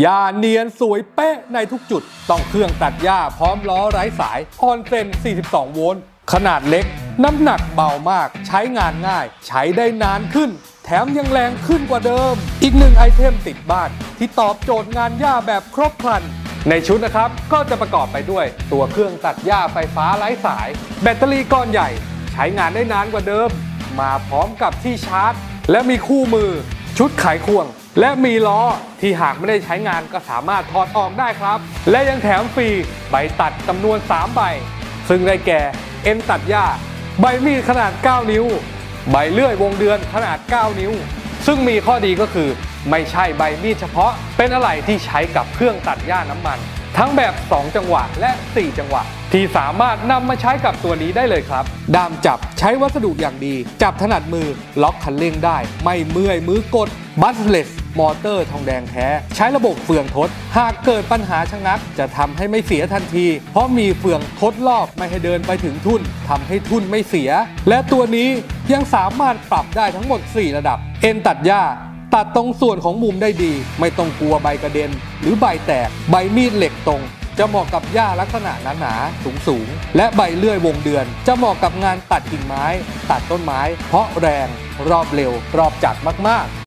หญ้าเนียนสวยเป๊ะในทุกจุด ต้องเครื่องตัดหญ้าพร้อมล้อไร้สายออนเซน42 โวลต์ขนาดเล็ก น้ำหนักเบามาก ใช้งานง่าย ใช้ได้นานขึ้น แถมยังแรงขึ้นกว่าเดิม อีกหนึ่งไอเทมติดบ้าน ที่ตอบโจทย์งานหญ้าแบบครบครัน ในชุดนะครับ ก็จะประกอบไปด้วย ตัวเครื่องตัดหญ้าไฟฟ้าไร้สาย แบตเตอรี่ก้อนใหญ่ ใช้งานได้นานกว่าเดิม มาพร้อมกับที่ชาร์จ และมีคู่มือ ชุดไขควง และมีล้อที่หากไม่ได้ใช้งานก็สามารถถอดออกได้ครับ และยังแถมฟรีใบตัดจำนวน 3 ใบ ซึ่งได้แก่ เอ็นตัดหญ้า ใบมีดขนาด 9 นิ้ว ใบเลื่อยวงเดือนขนาด 9 นิ้ว ซึ่งมีข้อดีก็คือ ไม่ใช่ใบมีดเฉพาะ เป็นอะไหล่ที่ใช้กับเครื่องตัดหญ้าน้ำมัน ทั้งแบบ 2 จังหวะและ 4 จังหวะ ที่สามารถนำมาใช้กับตัวนี้ได้เลยครับ ด้ามจับใช้วัสดุอย่างดี จับถนัดมือล็อกคันเร่งได้ ไม่เมื่อยมือกดบัสเลส มอเตอร์ทองแดงแท้ ใช้ระบบเฟืองทด หากเกิดปัญหาชะงัก จะทำให้ไม่เสียทันที เพราะมีเฟืองทดรอบไม่ให้เดินไปถึงทุ่นทำให้ทุ่นไม่เสีย และตัวนี้ยังสามารถปรับได้ทั้งหมด 4 ระดับ เอ็นตัดหญ้าตัดตรงส่วนของมุมได้ดี ไม่ต้องกลัวใบกระเด็น หรือใบแตก ใบมีดเหล็กตรง จะเหมาะกับหญ้าลักษณะหนาๆสูงๆ และใบเลื่อยวงเดือน จะเหมาะกับงานตัดกิ่งไม้ ตัดต้นไม้ เพราะแรง รอบเร็ว รอบจัดมากๆ